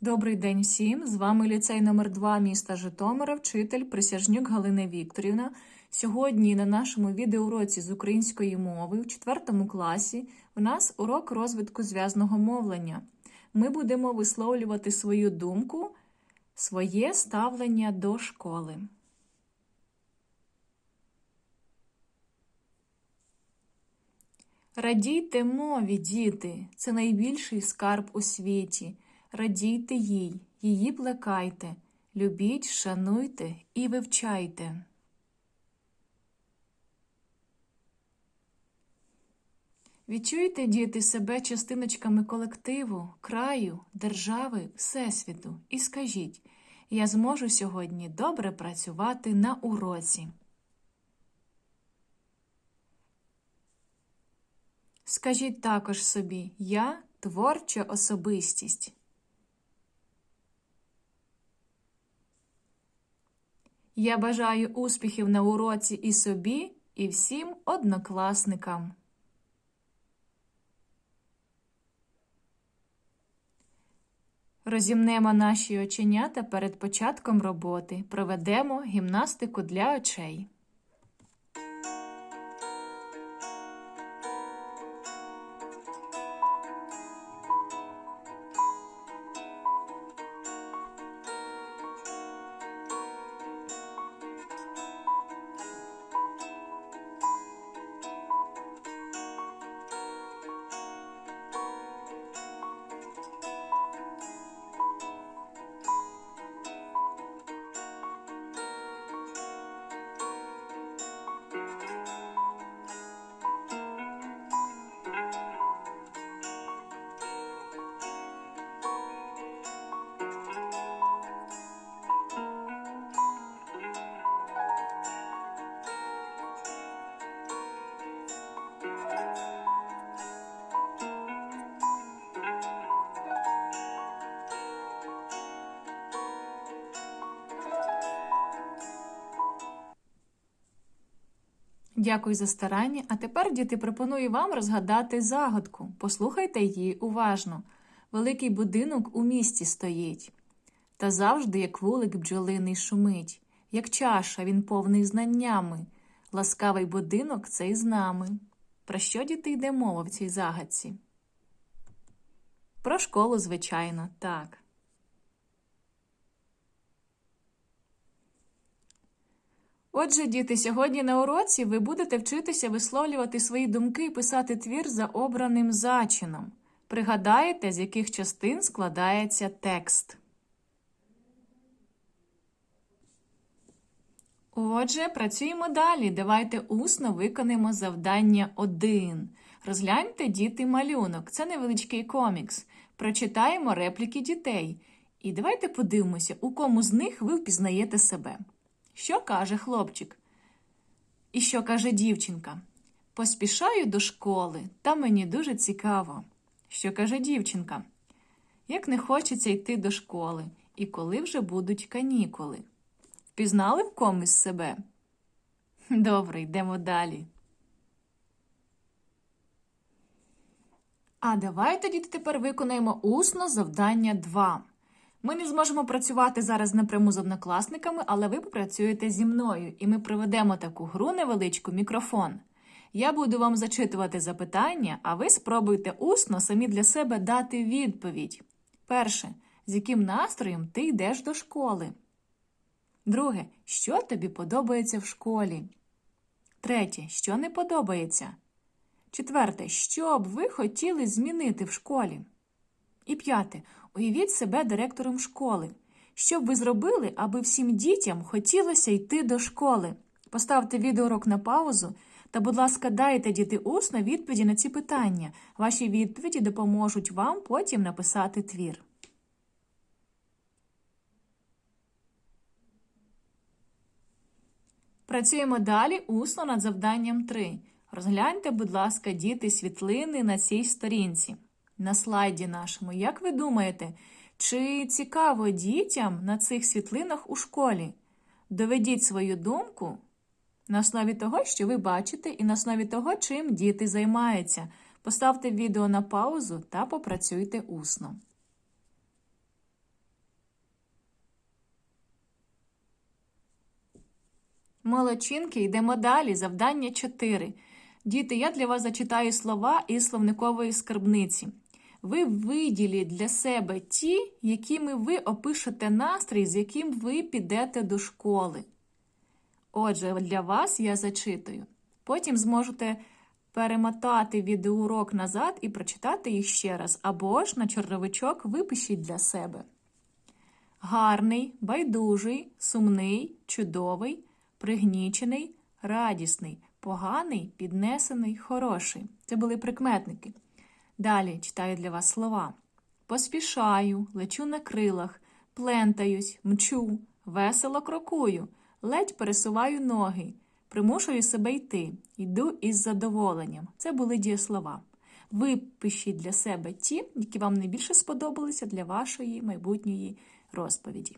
Добрий день всім! З вами ліцей номер 2 міста Житомира, вчитель Присяжнюк Галина Вікторівна. Сьогодні на нашому відеоуроці з української мови в 4 класі в нас урок розвитку зв'язного мовлення. Ми будемо висловлювати свою думку, своє ставлення до школи. Радійте мові, діти, це найбільший скарб у світі. Радійте їй, її плекайте, любіть, шануйте і вивчайте. Відчуйте, діти, себе частиночками колективу, краю, держави, Всесвіту і скажіть, я зможу сьогодні добре працювати на уроці. Скажіть також собі, я творча особистість. Я бажаю успіхів на уроці і собі, і всім однокласникам. Розімнемо наші оченята перед початком роботи. Проведемо гімнастику для очей. Дякую за старання. А тепер, діти, пропоную вам розгадати загадку. Послухайте її уважно. Великий будинок у місті стоїть. Та завжди, як вулик бджолиний шумить, як чаша він повний знаннями. Ласкавий будинок цей з нами. Про що діти йде мова в цій загадці? Про школу, звичайно, так. Отже, діти, сьогодні на уроці ви будете вчитися висловлювати свої думки і писати твір за обраним зачином. Пригадаєте, з яких частин складається текст. Отже, працюємо далі. Давайте усно виконаємо завдання 1. Розгляньте діти малюнок. Це невеличкий комікс. Прочитаємо репліки дітей. І давайте подивимося, у кому з них ви впізнаєте себе. Що каже хлопчик? І що каже дівчинка? Поспішаю до школи, та мені дуже цікаво. Що каже дівчинка? Як не хочеться йти до школи, і коли вже будуть канікули? Впізнали в комусь себе? Добре, йдемо далі. А давайте тоді тепер виконаємо усно завдання 2. Ми не зможемо працювати зараз напряму з однокласниками, але ви попрацюєте зі мною, і ми проведемо таку гру невеличку мікрофон. Я буду вам зачитувати запитання, а ви спробуйте усно самі для себе дати відповідь. Перше, з яким настроєм ти йдеш до школи? Друге, що тобі подобається в школі? Третє, що не подобається? Четверте, що б ви хотіли змінити в школі? І п'яте. Уявіть себе директором школи. Що б ви зробили, аби всім дітям хотілося йти до школи? Поставте відеоурок на паузу та, будь ласка, дайте діти усно відповіді на ці питання. Ваші відповіді допоможуть вам потім написати твір. Працюємо далі усно над завданням 3. Розгляньте, будь ласка, діти світлини на цій сторінці на слайді нашому. Як ви думаєте, чи цікаво дітям на цих світлинах у школі? Доведіть свою думку на основі того, що ви бачите, і на основі того, чим діти займаються. Поставте відео на паузу та попрацюйте усно. Молочинки, йдемо далі. Завдання 4. Діти, я для вас зачитаю слова із словникової скарбниці. Ви виділіть для себе ті, якими ви опишете настрій, з яким ви підете до школи. Отже, для вас я зачитую. Потім зможете перемотати відеоурок назад і прочитати їх ще раз, або ж на чорновичок випишіть для себе. Гарний, байдужий, сумний, чудовий, пригнічений, радісний, поганий, піднесений, хороший. Це були прикметники. Далі читаю для вас слова: поспішаю, лечу на крилах, плентаюсь, мчу, весело крокую, ледь пересуваю ноги, примушую себе йти, йду із задоволенням. Це були дієслова. Випишіть для себе ті, які вам найбільше сподобалися для вашої майбутньої розповіді.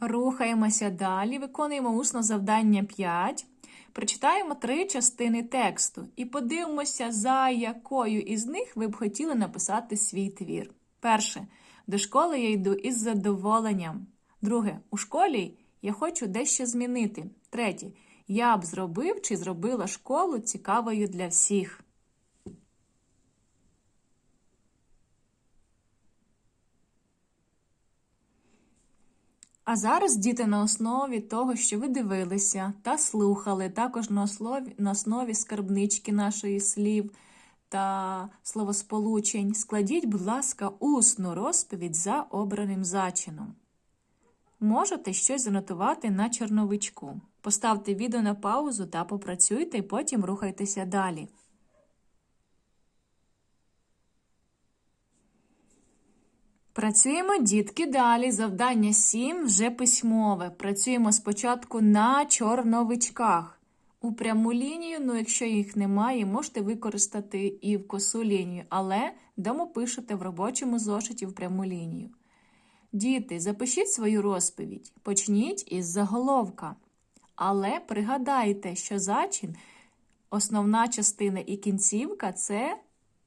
Рухаємося далі, виконуємо усно завдання 5. Прочитаємо три частини тексту і подивимося, за якою із них ви б хотіли написати свій твір. Перше. До школи я йду із задоволенням. Друге. У школі я хочу дещо змінити. Третє. Я б зробив чи зробила школу цікавою для всіх. А зараз діти на основі того, що ви дивилися та слухали, також на основі, на основі скарбнички нашої слів та словосполучень, складіть, будь ласка, усну розповідь за обраним зачином. Можете щось занотувати на черновичку. Поставте відео на паузу та попрацюйте, і потім рухайтеся далі. Працюємо, дітки, далі. Завдання 7 вже письмове. Працюємо спочатку на чорновичках. У пряму лінію, ну якщо їх немає, можете використати і в косу лінію, але дома пишете в робочому зошиті в пряму лінію. Діти, запишіть свою розповідь, почніть із заголовка. Але пригадайте, що зачин, основна частина і кінцівка це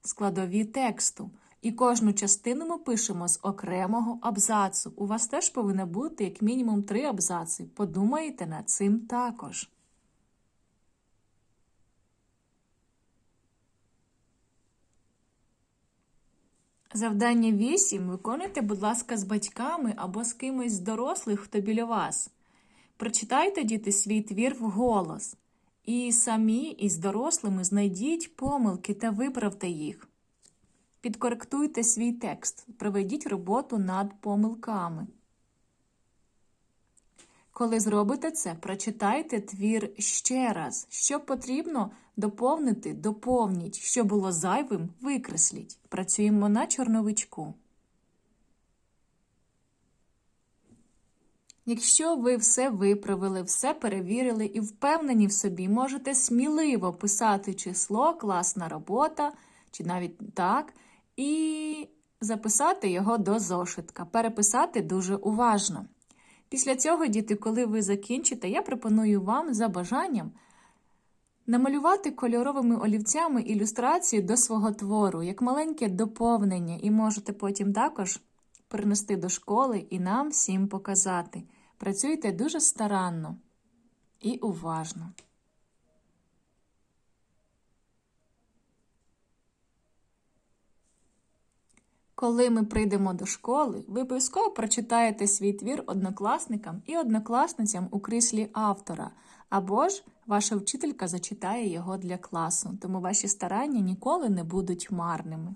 складові тексту. І кожну частину ми пишемо з окремого абзацу. У вас теж повинно бути як мінімум три абзаци. Подумайте над цим також. Завдання 8 виконуйте, будь ласка, з батьками або з кимось з дорослих, хто біля вас. Прочитайте, діти, свій твір вголос. І самі із дорослими знайдіть помилки та виправте їх. Підкоректуйте свій текст, проведіть роботу над помилками. Коли зробите це, прочитайте твір ще раз. Що потрібно доповнити, доповніть. Що було зайвим, викресліть. Працюємо на чорновичку. Якщо ви все виправили, все перевірили і впевнені в собі, можете сміливо писати число, класна робота, чи навіть так, і записати його до зошитка, переписати дуже уважно. Після цього, діти, коли ви закінчите, я пропоную вам за бажанням намалювати кольоровими олівцями ілюстрацію до свого твору, як маленьке доповнення, і можете потім також принести до школи і нам всім показати. Працюйте дуже старанно і уважно. Коли ми прийдемо до школи, ви обов'язково прочитаєте свій твір однокласникам і однокласницям у кріслі автора, або ж ваша вчителька зачитає його для класу, тому ваші старання ніколи не будуть марними.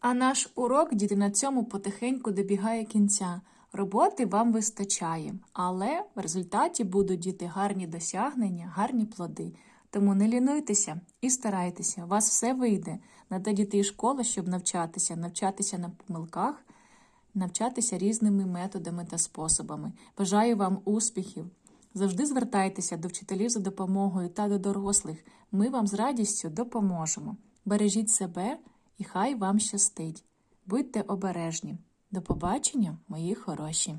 А наш урок, діти, на цьому потихеньку добігає кінця. Роботи вам вистачає, але в результаті будуть діти гарні досягнення, гарні плоди. Тому не лінуйтеся і старайтеся, у вас все вийде. Надо діти і школа, щоб навчатися, навчатися на помилках, навчатися різними методами та способами. Бажаю вам успіхів! Завжди звертайтеся до вчителів за допомогою та до дорослих. Ми вам з радістю допоможемо. Бережіть себе і хай вам щастить. Будьте обережні. До побачення, мої хороші!